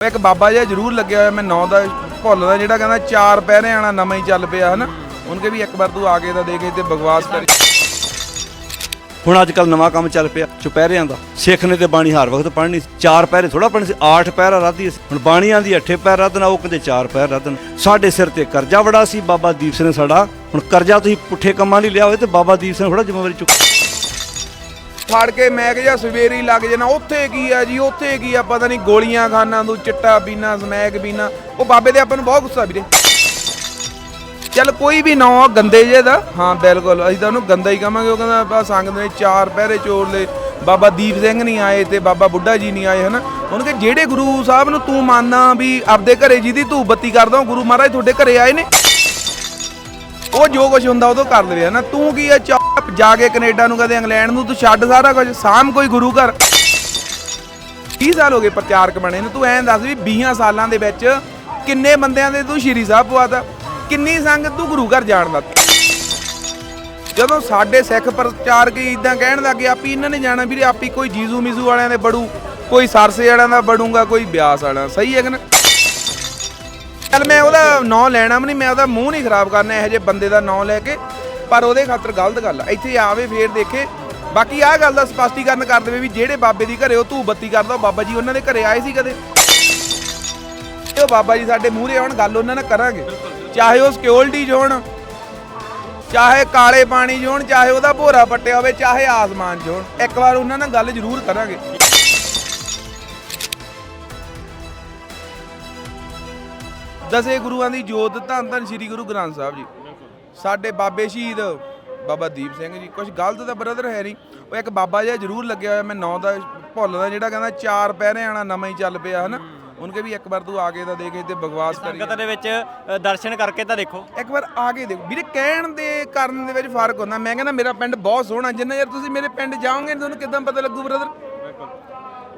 ਇੱਕ ਬਾਬਾ ਜਿਹਾ ਜ਼ਰੂਰ ਲੱਗਿਆ ਹੋਇਆ, ਮੈਂ ਨੌ ਦਾ ਭੁੱਲਦਾ ਜਿਹੜਾ ਕਹਿੰਦਾ ਚਾਰ ਪਹਿਰੇ ਆਣਾ, ਨਵਾਂ ਹੀ ਚੱਲ ਪਿਆ, ਹਨਾ? ਉਹਨਕੇ ਵੀ ਇੱਕ ਵਾਰ ਤੂੰ ਆ ਕੇ ਤਾਂ ਦੇਖ ਤੇ ਬਕਵਾਸ ਕਰੀ। ਹੁਣ ਅੱਜ ਕੱਲ ਨਵਾਂ ਕੰਮ ਚੱਲ ਪਿਆ, ਚੁਪਹਿਰਿਆਂ ਦਾ। ਸਿੱਖ ਨੇ ਤੇ ਬਾਣੀ ਹਰ ਵਕਤ ਪੜ੍ਹਨੀ ਚਾਰ ਪਹਿਰੇ ਥੋੜਾ ਪੜ੍ਹਨੀ ਸੀ, ਆਠ ਪਹਿਰਾ ਰਾਧੀ ਸੀ। ਹੁਣ ਬਾਣੀ ਆਂਦੀ ਅੱਠੇ ਪੈਰ ਰਾਧਨਾ ਉਹ ਕਹਿੰਦੇ ਚਾਰ ਪੈਰ ਰਾਧਨ ਸਾਡੇ ਸਿਰ ਤੇ ਕਰਜ਼ਾ ਬੜਾ ਸੀ, ਬਾਬਾ ਦੀਪ ਸਿੰਘ ਨੇ ਸਾਡਾ। ਹੁਣ ਕਰਜ਼ਾ ਤੁਸੀਂ ਪੁੱਠੇ ਕੰਮਾਂ ਲਈ ਲਿਆ ਹੋਵੇ ਤੇ ਬਾਬਾ ਦੀਪ ਸਿੰਘ ਥੋੜਾ ਜ਼ਿੰਮੇਵਾਰੀ ਚੁੱਕ ਫੜ ਕੇ ਮੈਂ ਕਿਹਾ ਸਵੇਰੀ ਲੱਗ ਜਾਣਾ। ਉੱਥੇ ਕੀ ਆ ਜੀ? ਉੱਥੇ ਕੀ ਆ? ਪਤਾ ਨਹੀਂ ਗੋਲੀਆਂ ਖਾਨਾ ਤੂੰ, ਚਿੱਟਾ ਪੀਣਾ ਸਮੈਕ ਪੀਣਾ ਉਹ ਬਾਬੇ ਦੇ ਆਪਾਂ ਨੂੰ ਬਹੁਤ ਗੁੱਸਾ ਵੀਰੇ। ਚੱਲ ਕੋਈ ਵੀ ਨਾਂ ਗੰਦੇ ਜੇ ਦਾ। ਹਾਂ, ਬਿਲਕੁਲ। ਅਸੀਂ ਤਾਂ ਉਹਨੂੰ ਗੰਦਾ ਹੀ ਕਹਾਂਗੇ। ਉਹ ਕਹਿੰਦਾ ਬਾ ਸੰਗਤ ਨੇ ਚਾਰ ਪਹਿਰੇ ਚੋਰ ਲਏ। ਬਾਬਾ ਦੀਪ ਸਿੰਘ ਨਹੀਂ ਆਏ ਤੇ ਬਾਬਾ ਬੁੱਢਾ ਜੀ ਨਹੀਂ ਆਏ, ਹਨਾ? ਉਹਨੂੰ ਕਿ ਜਿਹੜੇ ਗੁਰੂ ਸਾਹਿਬ ਨੂੰ ਤੂੰ ਮੰਨਦਾ ਵੀ ਆਪਦੇ ਘਰੇ ਜਿਹਦੀ ਧੂਪ ਬੱਤੀ ਕਰਦਾ, ਉਹ ਗੁਰੂ ਮਹਾਰਾਜ ਤੁਹਾਡੇ ਘਰੇ ਆਏ ਨੇ? ਉਹ ਜੋ ਕੁਝ ਹੁੰਦਾ ਉਦੋਂ ਕਰ ਲਵੇ, ਹਨਾ? ਤੂੰ ਕੀ ਆ? ਜਾ ਕੇ ਕੈਨੇਡਾ ਨੂੰ ਕਦੇ ਇੰਗਲੈਂਡ ਨੂੰ, ਤੂੰ ਛੱਡ ਸਾਰਾ ਕੁਝ, ਸਾਮ ਕੋਈ ਗੁਰੂ ਘਰ। 30 ਸਾਲ ਹੋ ਗਏ ਪ੍ਰਚਾਰਕ ਬਣੇ ਨੂੰ, ਤੂੰ ਐਂ ਦੱਸ ਵੀ 20 ਸਾਲਾਂ ਦੇ ਵਿੱਚ ਕਿੰਨੇ ਬੰਦਿਆਂ ਦੇ ਤੂੰ ਸ਼੍ਰੀ ਸਾਹਿਬ ਪਵਾਤਾ ਕਿੰਨੀ ਸੰਗਤ ਤੂੰ ਗੁਰੂ ਘਰ ਜਾਣ ਜਦੋਂ ਸਾਡੇ ਸਿੱਖ ਪ੍ਰਚਾਰਕ ਹੀ ਇਦਾਂ ਕਹਿਣ ਲੱਗੇ, ਆਪੀ ਇਹਨਾਂ ਨੇ ਜਾਣਾ ਵੀਰੇ, ਆਪੀ ਕੋਈ ਜੀਜੂ ਮਿਜ਼ੂ ਵਾਲਿਆਂ ਦੇ ਬੜੂ, ਕੋਈ ਸਰਸੇ ਵਾਲਿਆਂ ਦਾ ਬੜੂਗਾ, ਕੋਈ ਬਿਆਸ ਵਾਲਿਆਂ ਦਾ। ਸਹੀ ਹੈ ਕਿ ਨਾ? ਚੱਲ ਮੈਂ ਉਹਦਾ ਨਾਂ ਲੈਣਾ ਵੀ ਨਹੀਂ, ਮੈਂ ਉਹਦਾ ਮੂੰਹ ਨਹੀਂ ਖਰਾਬ ਕਰਨਾ, ਇਹੋ ਜਿਹੇ ਬੰਦੇ ਦਾ ਨਾਂ ਲੈ ਕੇ ਪਰ ਉਹਦੇ ਖਾਤਰ ਗਲਤ ਗੱਲ ਆ। ਇੱਥੇ ਆਵੇ ਫੇਰ ਦੇਖੇ। ਬਾਕੀ ਆਹ ਗੱਲ ਦਾ ਸਪਸ਼ਟੀਕਰਨ ਕਰ ਦੇਵੇ ਵੀ ਜਿਹੜੇ ਬਾਬੇ ਦੀ ਘਰੇ ਉਹ ਧੂਪ ਬੱਤੀ ਕਰਦਾ, ਉਹ ਬਾਬਾ ਜੀ ਉਹਨਾਂ ਦੇ ਘਰੇ ਆਏ ਸੀ ਕਦੇ? ਉਹ ਬਾਬਾ ਜੀ ਸਾਡੇ ਮੂਹਰੇ ਆਉਣ, ਗੱਲ ਉਹਨਾਂ ਨਾਲ ਕਰਾਂਗੇ। ਚਾਹੇ ਉਹ ਸਿਕਿਉਰਿਟੀ ਹੋਣ, ਚਾਹੇ ਕਾਲੇ ਪਾਣੀ 'ਚ ਚਾਹੇ ਉਹਦਾ ਭੋਰਾ ਪੱਟਿਆ ਹੋਵੇ, ਚਾਹੇ ਆਸਮਾਨ 'ਚ ਇੱਕ ਵਾਰ ਉਹਨਾਂ ਨਾਲ ਗੱਲ ਜ਼ਰੂਰ ਕਰਾਂਗੇ। ਦਸੇ ਗੁਰੂਆਂ ਦੀ ਜੋਤ ਧੰਨ ਧੰਨ ਸ੍ਰੀ ਗੁਰੂ ਗ੍ਰੰਥ ਸਾਹਿਬ ਜੀ। ਸਾਡੇ ਬਾਬੇ ਸ਼ਹੀਦ ਬਾਬਾ ਦੀਪ ਸਿੰਘ ਜੀ। ਕੁਝ ਗਲਤ ਤਾਂ ਬ੍ਰਦਰ ਹੈ ਨਹੀਂ। ਉਹ ਇੱਕ ਬਾਬਾ ਜਿਹਾ ਜ਼ਰੂਰ ਲੱਗਿਆ ਹੋਇਆ ਮੈਂ ਨਾਂ ਦਾ ਭੁੱਲਦਾ ਜਿਹੜਾ ਕਹਿੰਦਾ ਚਾਰ ਪਹਿਰੇ ਆਣਾ ਨਵਾਂ ਹੀ ਚੱਲ ਪਿਆ ਹਨਾ? ਉਹਨਕੇ ਵੀ ਇੱਕ ਵਾਰ ਤੂੰ ਆ ਕੇ ਤਾਂ ਦੇਖ ਤੇ ਬਕਵਾਸ ਕਰੀ। ਸੰਗਤ ਦੇ ਵਿੱਚ ਦਰਸ਼ਨ ਕਰਕੇ ਤਾਂ ਦੇਖੋ। ਇੱਕ ਵਾਰ ਆ ਕੇ ਦੇਖੋ। ਵੀਰੇ ਕਹਿਣ ਦੇ ਕਰਨ ਦੇ ਵਿੱਚ ਫ਼ਰਕ ਹੁੰਦਾ। ਮੈਂ ਕਹਿੰਦਾ ਮੇਰਾ ਪਿੰਡ ਬਹੁਤ ਸੋਹਣਾ ਜਿੰਨਾ ਯਾਰ ਤੁਸੀਂ ਮੇਰੇ ਪਿੰਡ ਜਾਓਗੇ ਤੁਹਾਨੂੰ ਕਿਦਾਂ ਪਤਾ ਲੱਗੂ ਬ੍ਰਦਰ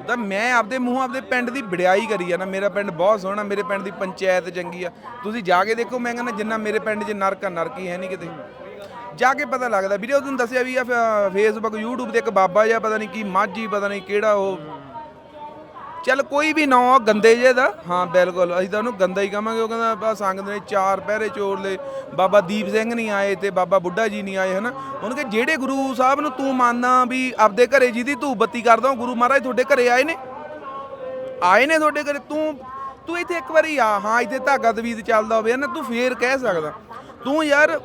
ਤਾਂ ਮੈਂ ਆਪਦੇ ਮੂੰਹ ਆਪਦੇ ਪਿੰਡ ਦੀ ਵਡਿਆਈ ਕਰੀ ਆ ਨਾ, ਮੇਰਾ ਪਿੰਡ ਬਹੁਤ ਸੋਹਣਾ, ਮੇਰੇ ਪਿੰਡ ਦੀ ਪੰਚਾਇਤ ਚੰਗੀ ਆ। ਤੁਸੀਂ ਜਾ ਕੇ ਦੇਖੋ, ਮੈਂ ਕਹਿੰਦਾ ਜਿੰਨਾ ਮੇਰੇ ਪਿੰਡ 'ਚ ਨਰਕ ਆ, ਨਰਕੀ ਹੈ ਨਹੀਂ ਕਿਤੇ। ਜਾ ਕੇ ਪਤਾ ਲੱਗਦਾ, ਵੀਰੇ ਉਹਨੂੰ ਦੱਸਿਆ ਵੀ ਆ ਫੇਸਬੁੱਕ, YouTube ਤੇ ਇੱਕ ਬਾਬਾ ਜਿਹਾ, ਪਤਾ ਨਹੀਂ ਕੀ ਮਾਝੀ, ਪਤਾ ਨਹੀਂ ਕਿਹੜਾ ਉਹ ਚੱਲ ਕੋਈ ਵੀ ਨਾਂ ਗੰਦੇ ਜੇ ਦਾ। ਹਾਂ, ਬਿਲਕੁਲ। ਅਸੀਂ ਤਾਂ ਉਹਨੂੰ ਗੰਦਾ ਹੀ ਕਹਾਂਗੇ। ਉਹ ਕਹਿੰਦਾ ਬਾ ਸੰਗਤ ਨੇ ਚਾਰ ਪਹਿਰੇ ਚੋਰ ਲਏ। ਬਾਬਾ ਦੀਪ ਸਿੰਘ ਨਹੀਂ ਆਏ ਤੇ ਬਾਬਾ ਬੁੱਢਾ ਜੀ ਨਹੀਂ ਆਏ, ਹਨਾ? ਉਹਨੂੰ ਕਿ ਜਿਹੜੇ ਗੁਰੂ ਸਾਹਿਬ ਨੂੰ ਤੂੰ ਮੰਨਦਾ ਵੀ ਆਪਦੇ ਘਰੇ ਜਿਹਦੀ ਧੂਪ ਬੱਤੀ ਕਰਦਾ, ਉਹ ਗੁਰੂ ਮਹਾਰਾਜ ਤੁਹਾਡੇ ਘਰੇ ਆਏ ਨੇ? ਆਏ ਨੇ ਤੁਹਾਡੇ ਘਰੇ। ਤੂੰ ਤੂੰ ਇੱਥੇ ਇੱਕ ਵਾਰੀ ਆ। ਹਾਂ, ਇੱਥੇ ਧਾਗਾ ਤਵੀਦ ਚੱਲਦਾ ਹੋਵੇ ਨਾ ਤੂੰ ਫੇਰ ਕਹਿ ਸਕਦਾ। ਤੂੰ ਯਾਰ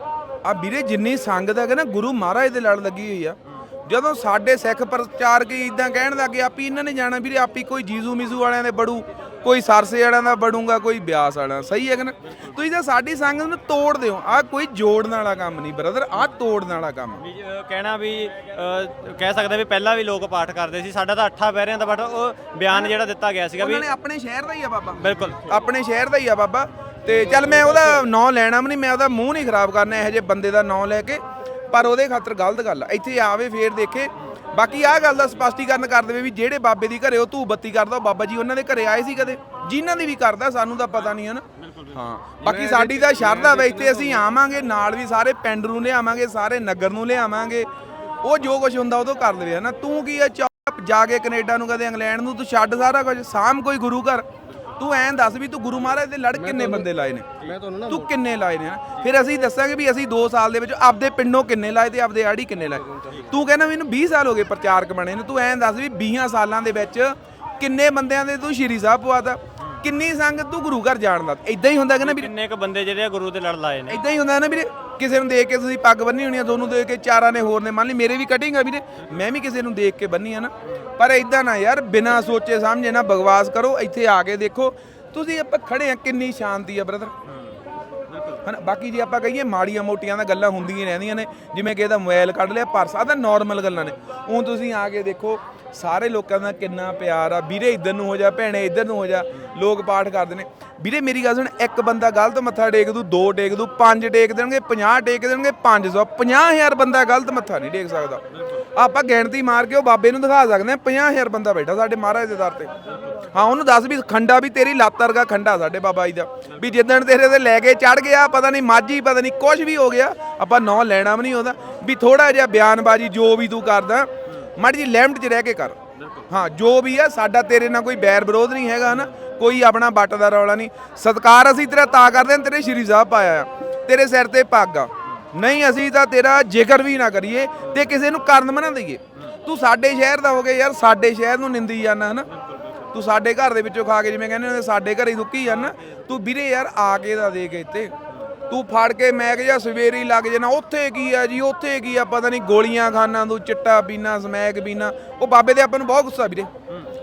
ਆ ਵੀਰੇ, ਜਿੰਨੀ ਸੰਗਤ ਹੈ ਨਾ, ਗੁਰੂ ਮਹਾਰਾਜ ਦੇ ਲੜ ਲੱਗੀ ਹੋਈ ਆ। ਜਦੋਂ ਸਾਡੇ ਸਿੱਖ ਪ੍ਰਚਾਰਕ ਇਦਾਂ ਕਹਿਣ ਲੱਗੇ ਆਪੀ ਇਹਨਾਂ ਨੇ ਜਾਣਾ ਵੀਰੇ ਆਪੀ ਕੋਈ ਜੀਜੂ ਮਿਜ਼ੂ ਵਾਲਿਆਂ ਦੇ ਬੜੂ ਕੋਈ ਸਰਸੇ ਵਾਲਿਆਂ ਦਾ ਬੜੂਗਾ ਕੋਈ ਬਿਆਸ ਵਾਲਿਆਂ ਦਾ। ਸਹੀ ਹੈ ਕਿ ਨਾ? ਤੁਸੀਂ ਤਾਂ ਸਾਡੀ ਸੰਗਤ ਨੂੰ ਤੋੜ ਦਿਓ ਆ ਕੋਈ ਜੋੜਨ ਵਾਲਾ ਕੰਮ ਨਹੀਂ ਬ੍ਰਦਰ ਆ ਤੋੜਨ ਵਾਲਾ ਕੰਮ ਵੀ ਕਹਿਣਾ ਵੀ ਕਹਿ ਸਕਦੇ ਵੀ ਪਹਿਲਾਂ ਵੀ ਲੋਕ ਪਾਠ ਕਰਦੇ ਸੀ ਸਾਡਾ ਤਾਂ ਅੱਠਾ ਪਹਿਰਿਆਂ ਦਾ ਬਟ ਉਹ ਬਿਆਨ ਜਿਹੜਾ ਦਿੱਤਾ ਗਿਆ ਸੀਗਾ ਵੀ ਉਹਨਾਂ ਨੇ ਆਪਣੇ ਸ਼ਹਿਰ ਦਾ ਹੀ ਆ ਬਾਬਾ। ਬਿਲਕੁਲ। ਆਪਣੇ ਸ਼ਹਿਰ ਦਾ ਹੀ ਆ ਬਾਬਾ। ਤੇ ਚੱਲ ਮੈਂ ਉਹਦਾ ਨਾਂ ਲੈਣਾ ਵੀ ਨਹੀਂ ਮੈਂ ਉਹਦਾ ਮੂੰਹ ਨਹੀਂ ਖਰਾਬ ਕਰਨਾ ਇਹੋ ਜਿਹੇ ਬੰਦੇ ਦਾ ਨਾਂ ਲੈ ਕੇ ਪਰ ਉਹਦੇ ਖਾਤਰ ਗਲਤ ਗੱਲ ਆ। ਇੱਥੇ ਆਵੇ ਫੇਰ ਦੇਖੇ। ਬਾਕੀ ਆਹ ਗੱਲ ਦਾ ਸਪਸ਼ਟੀਕਰਨ ਕਰ ਦੇਵੇ ਵੀ ਜਿਹੜੇ ਬਾਬੇ ਦੀ ਘਰੇ ਉਹ ਧੂਪ ਬੱਤੀ ਕਰਦਾ ਉਹ ਬਾਬਾ ਜੀ ਉਹਨਾਂ ਦੇ ਘਰੇ ਆਏ ਸੀ ਕਦੇ? ਜਿਨ੍ਹਾਂ ਦੀ ਵੀ ਕਰਦਾ ਸਾਨੂੰ ਤਾਂ ਪਤਾ ਨਹੀਂ ਹੈ ਨਾ ਹਾਂ ਬਾਕੀ ਸਾਡੀ ਤਾਂ ਸ਼ਰਧਾ ਵਾ ਇੱਥੇ ਅਸੀਂ ਆਵਾਂਗੇ ਨਾਲ ਵੀ ਸਾਰੇ ਪਿੰਡ ਨੂੰ ਲਿਆਵਾਂਗੇ ਸਾਰੇ ਨਗਰ ਨੂੰ ਲਿਆਵਾਂਗੇ। ਉਹ ਜੋ ਕੁਝ ਹੁੰਦਾ ਉਦੋਂ ਕਰ ਦੇਵੇ ਹਨਾ। ਤੂੰ ਕੀ ਆ ਜਾ ਕੇ ਕੈਨੇਡਾ ਨੂੰ ਕਦੇ ਇੰਗਲੈਂਡ ਨੂੰ ਤੂੰ ਛੱਡ ਸਾਰਾ ਕੁਝ ਸਾਮ ਕੋਈ ਗੁਰੂ ਘਰ। ਤੂੰ ਐਂ ਦੱਸ ਵੀ ਤੂੰ ਗੁਰੂ ਮਹਾਰਾਜ ਦੇ ਲੜ ਕਿੰਨੇ ਬੰਦੇ ਲਾਏ ਨੇ? ਮੈਂ ਤੁਹਾਨੂੰ ਨਾ ਤੂੰ ਕਿੰਨੇ ਲਾਏ ਨੇ ਫਿਰ ਅਸੀਂ ਦੱਸਾਂਗੇ ਵੀ ਅਸੀਂ 2 ਸਾਲ ਦੇ ਵਿੱਚ ਆਪਦੇ ਪਿੰਡੋਂ ਕਿੰਨੇ ਲਾਏ ਤੇ ਆਪਦੇ ਆੜੀ ਕਿੰਨੇ ਲਾਏ। ਤੂੰ ਕਹਿੰਦਾ ਮੈਨੂੰ 20 ਸਾਲ ਹੋ ਗਏ ਪ੍ਰਚਾਰਕ ਬਣੇ ਨੂੰ। ਤੂੰ ਐਂ ਦੱਸ ਵੀ 20 ਸਾਲਾਂ ਦੇ ਵਿੱਚ ਕਿੰਨੇ ਬੰਦਿਆਂ ਦੇ ਤੂੰ ਸ਼੍ਰੀ ਸਾਹਿਬ ਪਵਾਤਾ ਕਿੰਨੀ ਸੰਗਤ ਤੂੰ ਗੁਰੂ ਘਰ ਜਾਣ ਦਾ ਇਦਾਂ ਹੀ ਹੁੰਦਾ ਕਿ ਨਾ ਵੀ ਕਿੰਨੇ ਕ ਬੰਦੇ ਜਿਹੜੇ ਆ ਗੁਰੂ ਦੇ ਲੜ ਲਾਏ ਨੇ? ਇਦਾਂ ਹੀ ਹੁੰਦਾ ਨਾ ਵੀਰੇ। ਕਿਸੇ ਨੂੰ ਦੇਖ ਕੇ ਤੁਸੀਂ ਪੱਗ ਬੰਨੀ ਹੋਣੀ ਆ, ਤੁਹਾਨੂੰ ਦੇਖ ਕੇ ਚਾਰਾਂ ਨੇ ਹੋਰ ਨੇ ਮੰਨ ਲਈ। ਮੇਰੇ ਵੀ ਕਟਿੰਗ ਆ ਵੀਰੇ। ਮੈਂ ਵੀ ਕਿਸੇ ਨੂੰ ਦੇਖ ਕੇ ਬੰਨੀ ਆ ਨਾ। ਪਰ ਇਦਾਂ ਨਾ ਯਾਰ, ਬਿਨਾਂ ਸੋਚੇ ਸਮਝੇ ਨਾ ਬਗਵਾਸ ਕਰੋ, ਇੱਥੇ ਆ ਕੇ ਦੇਖੋ। ਤੁਸੀਂ ਆਪਾਂ ਖੜੇ ਆ, ਕਿੰਨੀ ਸ਼ਾਂਤੀ ਆ ਬ੍ਰਦਰ ਹਨਾ? ਬਾਕੀ ਜੇ ਆਪਾਂ ਕਹੀਏ ਮਾੜੀਆਂ ਮੋਟੀਆਂ ਤਾਂ ਗੱਲਾਂ ਹੁੰਦੀਆਂ ਰਹਿੰਦੀਆਂ ਨੇ। ਜਿਵੇਂ ਕਿ ਇਹਦਾ ਮੋਬਾਈਲ ਕੱਢ ਲਿਆ ਪਰਸ ਆ ਤਾਂ ਨਾਰਮਲ ਗੱਲਾਂ ਨੇ। ਹੁਣ ਤੁਸੀਂ ਆ ਕੇ ਦੇਖੋ, ਸਾਰੇ ਲੋਕਾਂ ਦਾ ਕਿੰਨਾ ਪਿਆਰ ਆ। ਵੀਰੇ ਇੱਧਰ ਨੂੰ ਹੋ ਜਾ, ਭੈਣੇ ਇੱਧਰ ਨੂੰ ਹੋ ਜਾ, ਲੋਕ ਪਾਠ ਕਰਦੇ ਨੇ। ਵੀਰੇ ਮੇਰੀ ਗੱਲ ਸੁਣ, ਇੱਕ ਬੰਦਾ ਗਲਤ ਮੱਥਾ ਟੇਕ ਦੂ, ਦੋ ਟੇਕ ਦੂ, ਪੰਜ ਟੇਕ ਦੇਣਗੇ 50 ਟੇਕ ਦੇਣਗੇ 500 50000 ਬੰਦਾ ਗਲਤ ਮੱਥਾ ਨਹੀਂ ਟੇਕ ਸਕਦਾ। ਆਪਾਂ ਗਿਣਤੀ ਮਾਰ ਕੇ ਉਹ ਬਾਬੇ ਨੂੰ ਦਿਖਾ ਸਕਦੇ ਆ 50000 ਬੰਦਾ ਬੈਠਾ ਸਾਡੇ ਮਹਾਰਾਜ ਦੇ ਦਰ ਤੇ। ਹਾਂ, ਉਹਨੂੰ ਦੱਸ ਵੀ ਖੰਡਾ ਵੀ ਤੇਰੀ ਲੱਤ ਵਰਗਾ ਖੰਡਾ ਸਾਡੇ ਬਾਬਾ ਜੀ ਦਾ। ਵੀ ਜਿੱਦਣ ਤੇਰੇ ਤੇ ਲੈ ਕੇ ਚੜ ਗਿਆ, ਪਤਾ ਨਹੀਂ ਮਾਝੀ, ਪਤਾ ਨਹੀਂ ਕੁਝ ਵੀ ਹੋ ਗਿਆ, ਆਪਾਂ ਨੌ ਲੈਣਾ ਵੀ ਨਹੀਂ ਉਹਦਾ। ਵੀ ਥੋੜਾ ਜਿਹਾ ਬਿਆਨਬਾਜ਼ੀ ਜੋ ਵੀ ਤੂੰ ਕਰਦਾ, ਮਾੜੀ ਜੀ ਲਿਮਟ 'ਚ ਰਹਿ ਕੇ ਕਰ। ਹਾਂ, ਜੋ ਵੀ ਆ, ਸਾਡਾ ਤੇਰੇ ਨਾਲ ਕੋਈ ਬੈਰ ਵਿਰੋਧ ਨਹੀਂ ਹੈਗਾ ਨਾ, ਕੋਈ ਆਪਣਾ ਬੱਟ ਦਾ ਰੌਲਾ ਨਹੀਂ। ਸਤਕਾਰ ਅਸੀਂ ਤੇਰਾ ਤਾਂ ਕਰਦੇ ਹਾਂ, ਤੇਰੇ ਸ਼੍ਰੀ ਸਾਹਿਬ ਪਾਇਆ ਆ। ਤੇਰੇ ਸਿਰ ਤੇ ਪੱਗ ਆ। ਨਹੀਂ, ਅਸੀਂ ਤਾਂ ਤੇਰਾ ਜ਼ਿਕਰ ਵੀ ਨਾ ਕਰੀਏ ਤੇ ਕਿਸੇ ਨੂੰ ਕਰਨ ਬਣਾ ਦਈਏ। ਤੂੰ ਸਾਡੇ ਸ਼ਹਿਰ ਦਾ ਹੋ ਗਿਆ ਯਾਰ, ਸਾਡੇ ਸ਼ਹਿਰ ਨੂੰ ਨਿੰਦੀ ਜਾਂਦਾ ਹਨਾ? ਤੂੰ ਸਾਡੇ ਘਰ ਦੇ ਵਿੱਚੋਂ ਖਾ ਕੇ ਜਿਵੇਂ ਕਹਿੰਦੇ ਹੁੰਦੇ, ਸਾਡੇ ਘਰੇ ਦੁੱਕੀ ਜਾਂਦਾ ਤੂੰ ਵੀਰੇ ਯਾਰ, ਆ ਕੇ ਦਾ ਦੇ ਕੇ ਇੱਥੇ। ਤੂੰ ਫੜ ਕੇ ਮੈਂ ਕਿਹਾ ਸਵੇਰੇ ਲੱਗ ਜਾਣਾ ਉੱਥੇ ਕੀ ਆ ਜੀ, ਉੱਥੇ ਕੀ ਆ? ਪਤਾ ਨਹੀਂ, ਗੋਲੀਆਂ ਖਾਣਾ ਤੂੰ ਚਿੱਟਾ ਪੀਣਾ ਸਮੈਕ ਪੀਣਾ ਉਹ ਬਾਬੇ ਦੇ ਆਪਾਂ ਨੂੰ ਬਹੁਤ ਗੁੱਸਾ ਵੀਰੇ।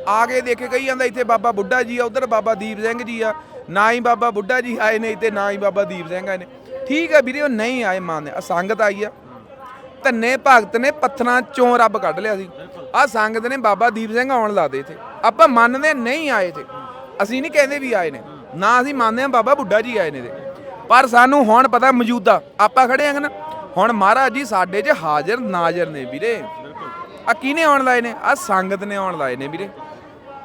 ਆ ਕੇ ਦੇਖ ਕੇ ਕਹੀ ਜਾਂਦਾ ਇੱਥੇ ਬਾਬਾ ਬੁੱਢਾ ਜੀ ਆ, ਉਧਰ ਬਾਬਾ ਦੀਪ ਸਿੰਘ ਜੀ ਆ। ਨਾ ਹੀ ਬਾਬਾ ਬੁੱਢਾ ਜੀ ਆਏ ਨੇ, ਇੱਥੇ ਨਾ ਹੀ ਬਾਬਾ ਦੀਪ ਸਿੰਘ ਆਏ ਨੇ। ਠੀਕ ਆ ਵੀਰੇ, ਉਹ ਨਹੀਂ ਆਏ ਮੰਨਦੇ ਆ ਸੰਗਤ ਆਈ ਆ। ਧੰਨੇ ਭਗਤ ਨੇ ਪੱਥਰਾਂ ਚੋਂ ਰੱਬ ਕੱਢ ਲਿਆ ਸੀ। ਆ ਸੰਗਤ ਨੇ ਬਾਬਾ ਦੀਪ ਸਿੰਘ ਆਉਣ ਲਾਦੇ ਇੱਥੇ। ਆਪਾਂ ਮੰਨਦੇ ਨਹੀਂ ਆਏ ਤੇ ਅਸੀਂ ਨਹੀਂ ਕਹਿੰਦੇ ਵੀ ਆਏ ਨੇ। ਨਾ ਅਸੀਂ ਮੰਨਦੇ ਆ ਬਾਬਾ ਬੁੱਢਾ ਜੀ ਆਏ ਨੇ ਤੇ ਪਰ ਸਾਨੂੰ ਹੁਣ ਪਤਾ ਮੌਜੂਦਾ। ਆਪਾਂ ਖੜੇ ਆਂ ਨਾ। ਹੁਣ ਮਹਾਰਾਜ ਜੀ ਸਾਡੇ 'ਚ ਹਾਜ਼ਰ ਨਾਜ਼ਰ ਨੇ ਵੀਰੇ। ਆ ਕਿਹਨੇ ਆਉਣ ਲਾਏ ਨੇ? ਆ ਸੰਗਤ ਨੇ ਆਉਣ ਲਾਏ ਨੇ ਵੀਰੇ।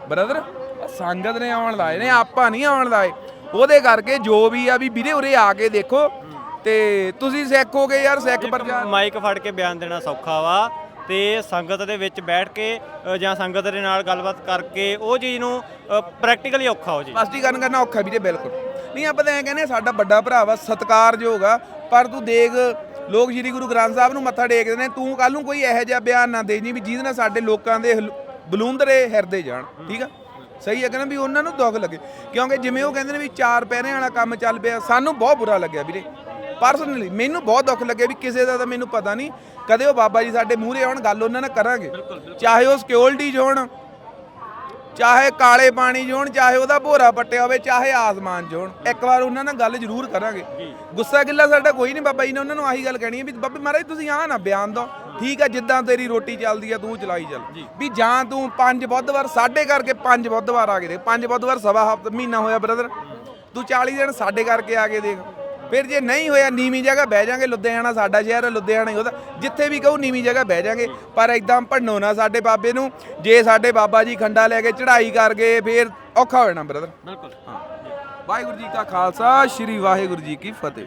ਬ੍ਰਦਰ ਸੰਗਤ ਨੇ ਆਉਣ ਲਾਏ ਨੇ। ਆਪਾਂ ਨਹੀਂ ਆਉਣ ਲਾਏ। ਉਹਦੇ ਕਰਕੇ ਜੋ ਵੀ ਆ ਵੀ ਵੀਰੇ ਉਰੇ ਆ ਕੇ ਦੇਖੋ। ਤੇ ਤੁਸੀਂ ਸਿੱਖ ਹੋਗੇ ਯਾਰ ਸਿੱਖ ਪ੍ਰਚਾਰ ਮਾਈਕ ਫੜ ਕੇ ਬਿਆਨ ਦੇਣਾ ਸੌਖਾ ਵਾ ਤੇ ਸੰਗਤ ਦੇ ਵਿੱਚ ਬੈਠ ਕੇ ਜਾਂ ਸੰਗਤ ਦੇ ਨਾਲ ਗੱਲਬਾਤ ਕਰਕੇ ਉਹ ਚੀਜ਼ ਨੂੰ ਪ੍ਰੈਕਟੀਕਲੀ ਔਖਾ ਹੋ ਜੀ। ਸਪਸ਼ਟੀਕਰਨ ਕਰਨਾ ਔਖਾ ਵੀਰੇ ਬਿਲਕੁਲ। ਨਹੀਂ ਆਪਾਂ ਤਾਂ ਐਂ ਕਹਿੰਦੇ ਸਾਡਾ ਵੱਡਾ ਭਰਾ ਵਾ ਸਤਿਕਾਰਯੋਗ ਆ ਪਰ ਤੂੰ ਦੇਖ ਲੋਕ ਸ੍ਰੀ ਗੁਰੂ ਗ੍ਰੰਥ ਸਾਹਿਬ ਨੂੰ ਮੱਥਾ ਟੇਕਦੇ ਨੇ ਤੂੰ ਕੱਲ ਨੂੰ ਕੋਈ ਇਹੋ ਜਿਹਾ ਬਿਆਨ ਨਾ ਦੇ ਜੀ ਵੀ ਜਿਹਦੇ ਨਾਲ ਸਾਡੇ ਲੋਕਾਂ ਦੇ ਬਲੂੰਦਰੇ ਹਿਰਦੇ ਜਾਣ ਠੀਕ ਆ? ਸਹੀ ਹੈ ਕਿ ਨਾ ਵੀ ਉਹਨਾਂ ਨੂੰ ਦੁੱਖ ਲੱਗੇ? ਕਿਉਂਕਿ ਜਿਵੇਂ ਉਹ ਕਹਿੰਦੇ ਨੇ ਵੀ ਚਾਰ ਪਹਿਰੇ ਵਾਲਾ ਕੰਮ ਚੱਲ ਪਿਆ ਸਾਨੂੰ ਬਹੁਤ ਬੁਰਾ ਲੱਗਿਆ ਵੀਰੇ। ਪਰਸਨਲੀ ਮੈਨੂੰ ਬਹੁਤ ਦੁੱਖ ਲੱਗਿਆ ਵੀ ਕਿਸੇ ਦਾ ਤਾਂ ਮੈਨੂੰ ਪਤਾ ਨਹੀਂ ਕਦੇ ਉਹ ਬਾਬਾ ਜੀ ਸਾਡੇ ਮੂਹਰੇ ਆਉਣ ਗੱਲ ਉਹਨਾਂ ਨਾਲ ਕਰਾਂਗੇ। ਚਾਹੇ ਉਹ ਸਿਕਿਉਰਿਟੀ 'ਚ ਹੋਣ ਚਾਹੇ ਕਾਲੇ ਪਾਣੀ 'ਚ ਹੋਣ ਚਾਹੇ ਉਹਦਾ ਭੋਰਾ ਪੱਟਿਆ ਹੋਵੇ ਚਾਹੇ ਆਸਮਾਨ 'ਚ ਹੋਣ ਇੱਕ ਵਾਰ ਉਹਨਾਂ ਨਾਲ ਗੱਲ ਜ਼ਰੂਰ ਕਰਾਂਗੇ। ਗੁੱਸਾ ਗਿੱਲਾ ਸਾਡਾ ਕੋਈ ਨਹੀਂ ਬਾਬਾ ਜੀ ਨੇ ਉਹਨਾਂ ਨੂੰ ਆਹੀ ਗੱਲ ਕਹਿਣੀ ਹੈ ਵੀ ਬਾਬੇ ਮਹਾਰਾਜ ਤੁਸੀਂ ਆਹ ਨਾ ਬਿਆਨ ਦਿਓ। ਠੀਕ ਆ ਜਿੱਦਾਂ ਤੇਰੀ ਰੋਟੀ ਚੱਲਦੀ ਆ ਤੂੰ ਚਲਾਈ ਚੱਲ। ਵੀ ਜਾਂ ਤੂੰ ਪੰਜ ਬੁੱਧਵਾਰ ਸਾਡੇ ਕਰਕੇ ਪੰਜ ਬੁੱਧਵਾਰ ਆ ਕੇ ਦੇਖ ਪੰਜ ਬੁੱਧਵਾਰ ਸਵਾ ਹਫ਼ਤਾ ਮਹੀਨਾ ਹੋਇਆ ਬ੍ਰਦਰ ਤੂੰ 40 ਦਿਨ ਸਾਡੇ ਕਰਕੇ ਆ ਕੇ ਦੇਖ। ਫਿਰ ਜੇ ਨਹੀਂ ਹੋਇਆ ਨੀਵੀਂ ਜਗ੍ਹਾ ਬਹਿ ਜਾਾਂਗੇ ਲੁਧਿਆਣਾ ਸਾਡਾ ਸ਼ਹਿਰ ਹੈ ਲੁਧਿਆਣਾ ਹੀ ਉਹਦਾ ਜਿੱਥੇ ਵੀ ਕਹੂ ਨੀਵੀਂ ਜਗ੍ਹਾ ਬਹਿ ਜਾਾਂਗੇ। ਪਰ ਇਦਾਂ ਭੰਨੋ ਨਾ ਸਾਡੇ ਬਾਬੇ ਨੂੰ ਜੇ ਸਾਡੇ ਬਾਬਾ ਜੀ ਖੰਡਾ ਲੈ ਕੇ ਚੜ੍ਹਾਈ ਕਰ ਗਏ ਫਿਰ ਔਖਾ ਹੋ ਜਾਣਾ ਬ੍ਰਦਰ ਬਿਲਕੁਲ ਵਾਹਿਗੁਰੂ ਜੀ ਕਾ ਖਾਲਸਾ ਸ੍ਰੀ ਵਾਹਿਗੁਰੂ ਜੀ ਕੀ ਫਤਿਹ।